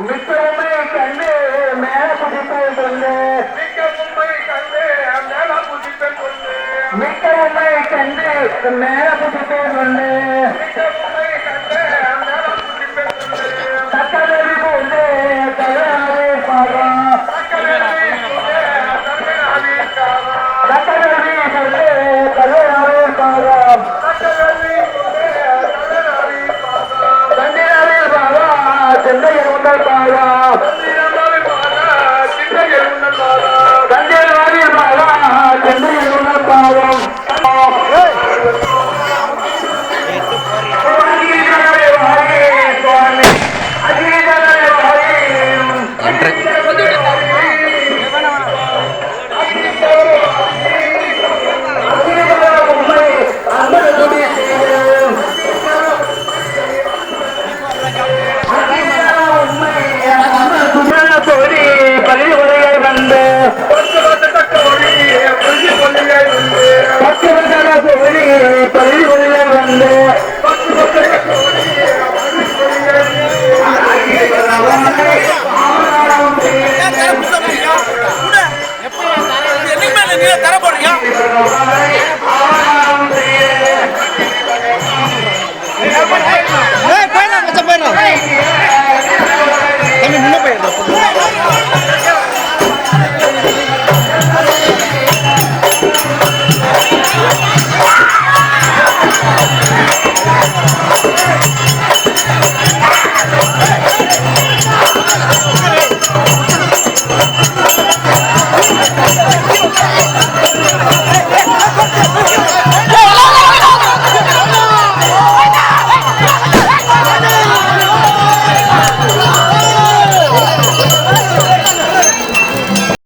மிக்கமும்பை கண்டு மேல குதிப்பை கொண்டு மிக்கமும்பை கண்டு மேல குதிப்பை கொண்டு மிக்கமும்பை கண்டு மேல குதிப்பை கொண்டு Thank you. আমরা